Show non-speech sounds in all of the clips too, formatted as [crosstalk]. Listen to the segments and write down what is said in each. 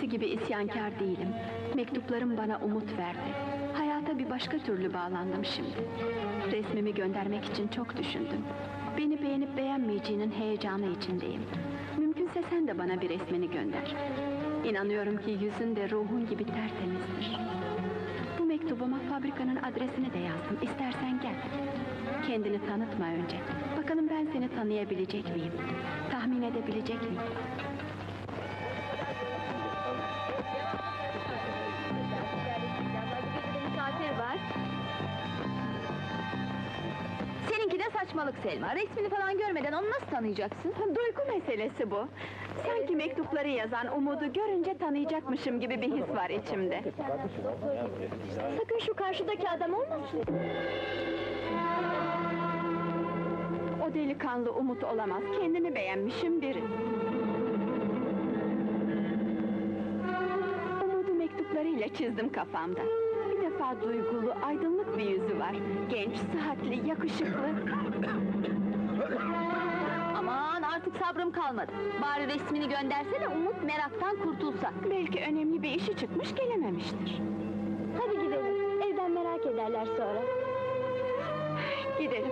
Eskisi gibi isyankar değilim. Mektuplarım bana umut verdi. Hayata bir başka türlü bağlandım şimdi. Resmimi göndermek için çok düşündüm. Beni beğenip beğenmeyeceğinin heyecanı içindeyim. Mümkünse sen de bana bir resmini gönder. İnanıyorum ki yüzün de ruhun gibi tertemizdir. Bu mektubuma fabrikanın adresini de yazdım. İstersen gel. Kendini tanıtma önce. Bakalım ben seni tanıyabilecek miyim? Tahmin edebilecek miyim? Saçmalık Selma. Resmini falan görmeden onu nasıl tanıyacaksın? Duygu meselesi bu. Sanki mektupları yazan Umut'u görünce tanıyacakmışım gibi bir his var içimde. Sakın şu karşıdaki adam olmasın. O delikanlı Umut olamaz. Kendini beğenmişim biri. Umut'u mektuplarıyla çizdim kafamda. Duygulu, aydınlık bir yüzü var. Genç, sıhhatli, yakışıklı. Aman artık sabrım kalmadı. Bari resmini göndersene Umut meraktan kurtulsa. Belki önemli bir işi çıkmış gelememiştir. Hadi gidelim. Evden merak ederler sonra. Gidelim.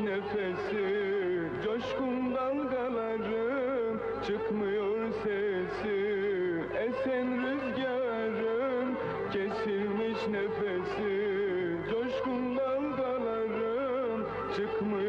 Nefesi Coşkun dalgaların çıkmıyor sesi. Esen rüzgarın kesilmiş nefesi Coşkun dalgaların çıkmıyor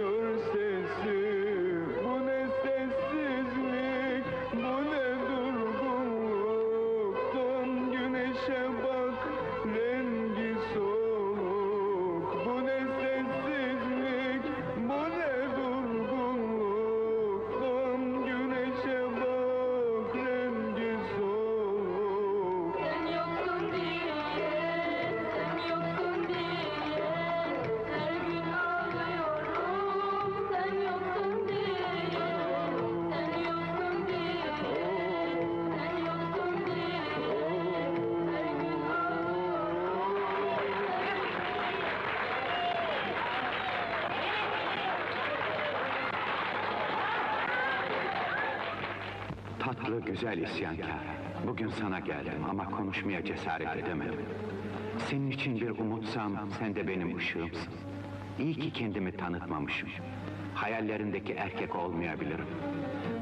Tatlı güzel isyankar. Bugün sana geldim ama konuşmaya cesaret edemedim. Senin için bir umutsam sen de benim ışığımsın. İyi ki kendimi tanıtmamışım. Hayallerindeki erkek olmayabilirim.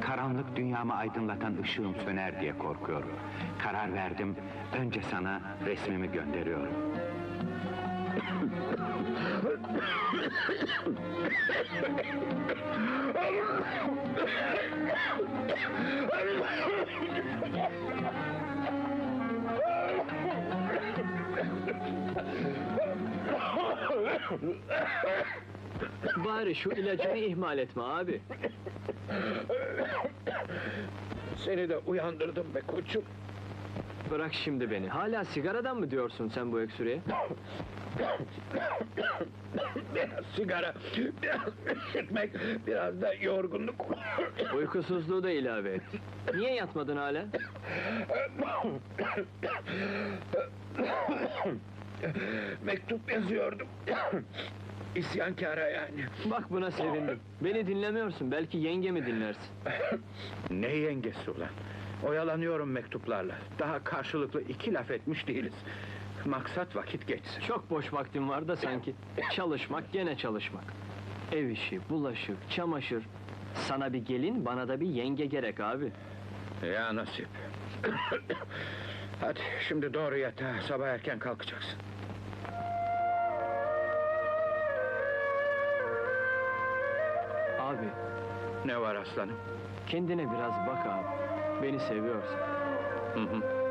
Karanlık dünyamı aydınlatan ışığım söner diye korkuyorum. Karar verdim, önce sana resmimi gönderiyorum. Bari şu ilacını ihmal etme abi. Seni de uyandırdım be koçum. Bırak şimdi beni. Hala sigaradan mı diyorsun sen bu öksürüğe? Biraz sigara, biraz üşütmek, biraz da yorgunluk. Uykusuzluğu da ilave et. Niye yatmadın hala? Mektup yazıyordum. İsyankara yani. Bak buna sevindim. Beni dinlemiyorsun. Belki yengemi dinlersin. Ne yengesi ulan? Oyalanıyorum mektuplarla. Daha karşılıklı iki laf etmiş değiliz. Maksat vakit geçsin. Çok boş vaktim var da sanki. [laughs] Çalışmak gene çalışmak. Ev işi, bulaşık, çamaşır. Sana bir gelin, bana da bir yenge gerek abi. Ya nasip. [coughs] Hadi şimdi doğru yatağa. Sabah erken kalkacaksın. Abi, Ne var aslanım? kendine biraz bak abi. Beni seviyorsun. Hı hı.